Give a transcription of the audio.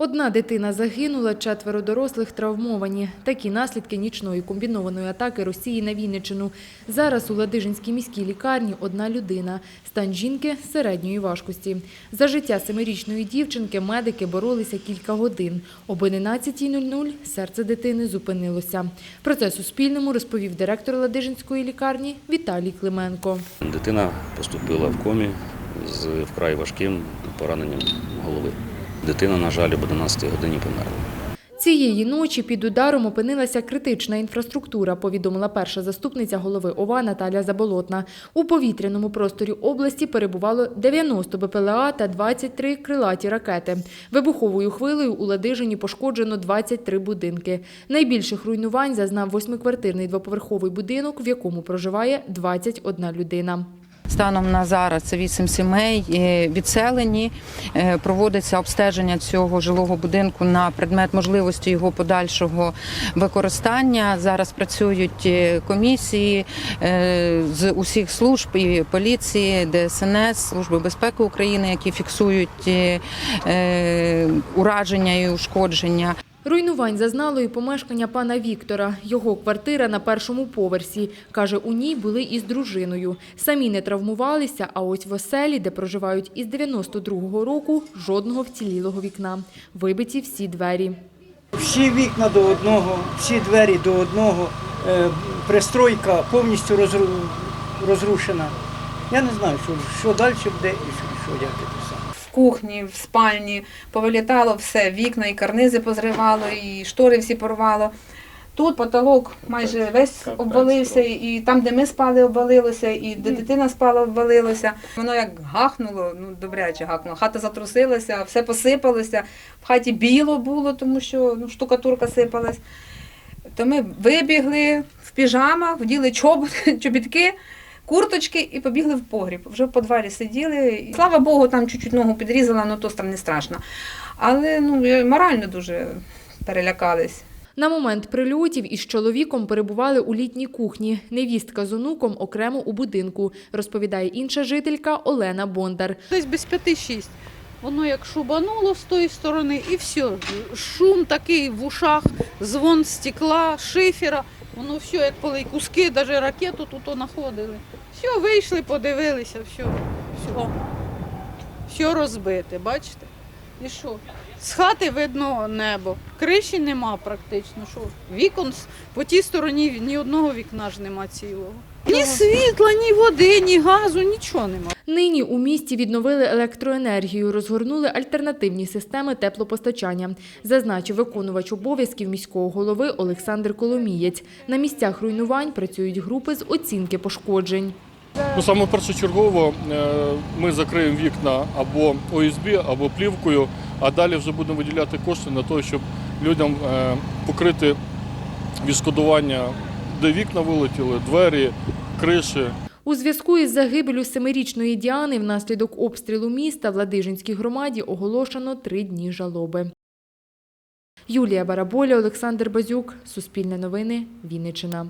Одна дитина загинула, четверо дорослих травмовані. Такі наслідки нічної комбінованої атаки Росії на Вінниччину. Зараз у Ладижинській міській лікарні одна людина. Стан жінки середньої важкості. За життя семирічної дівчинки медики боролися кілька годин. Об 11.00 серце дитини зупинилося. Про це Суспільному розповів директор Ладижинської лікарні Віталій Клименко. Дитина поступила в комі з вкрай важким пораненням голови. Дитина, на жаль, об 11 годині померла. Цієї ночі під ударом опинилася критична інфраструктура, повідомила перша заступниця голови ОВА Наталя Заболотна. У повітряному просторі області перебувало 90 БПЛА та 23 крилаті ракети. Вибуховою хвилею у Ладижині пошкоджено 23 будинки. Найбільших руйнувань зазнав восьмиквартирний двоповерховий будинок, в якому проживає 21 людина. Станом на зараз це вісім сімей відселені. Е, Проводиться обстеження цього жилого будинку на предмет можливості його подальшого використання. Зараз працюють е, комісії е, з усіх служб і поліції, ДСНС, Служби безпеки України, які фіксують ураження і ушкодження. Руйнувань зазнало і помешкання пана Віктора. Його квартира на першому поверсі. Каже, у ній були із дружиною. Самі не травмувалися, а ось в оселі, де проживають із 92-го року, жодного вцілілого вікна. Вибиті всі двері. Всі вікна до одного, всі двері до одного, е, пристройка повністю розру- розрушена. Я не знаю, що, що далі буде і що, що як кухні, в спальні, повилітало все, вікна і карнизи позривало, і штори всі порвало. Тут потолок майже весь обвалився, і там, де ми спали, обвалилося, і де дитина спала, обвалилося. Воно як гахнуло, ну добряче гахнуло. Хата затрусилася, все посипалося. В хаті біло було, тому що ну, штукатурка сипалась. То ми вибігли в піжамах, вділи чобітки, курточки і побігли в погріб. Вже в подвалі сиділи. І, слава Богу, там чуть-чуть ногу підрізала, ну то там не страшно. Але ну, морально дуже перелякались. На момент прильотів із чоловіком перебували у літній кухні. Невістка з онуком окремо у будинку, розповідає інша жителька Олена Бондар. Десь без п'яти-шість. Воно як шубануло з тої сторони, і все. Шум такий в ушах, дзвон стекла, шифера. Воно все як пали куски, навіть ракету тут знаходили. Все, вийшли, подивилися, все, все. Все розбите, бачите? І що? З хати видно небо. Криші нема практично. Що? Вікон по тій стороні ні одного вікна ж нема цілого. Ні світла, ні води, ні газу, нічого нема. Нині у місті відновили електроенергію, розгорнули альтернативні системи теплопостачання, зазначив виконувач обов'язків міського голови Олександр Коломієць. На місцях руйнувань працюють групи з оцінки пошкоджень. Ну, саме першочергово е, ми закриємо вікна або ОСБ, або плівкою, а далі вже будемо виділяти кошти на те, щоб людям е, покрити відшкодування, де вікна вилетіли, двері, криші. У зв'язку із загибелю семирічної Діани внаслідок обстрілу міста в Ладижинській громаді оголошено три дні жалоби. Юлія Бараболя, Олександр Базюк, Суспільне новини, Вінниччина.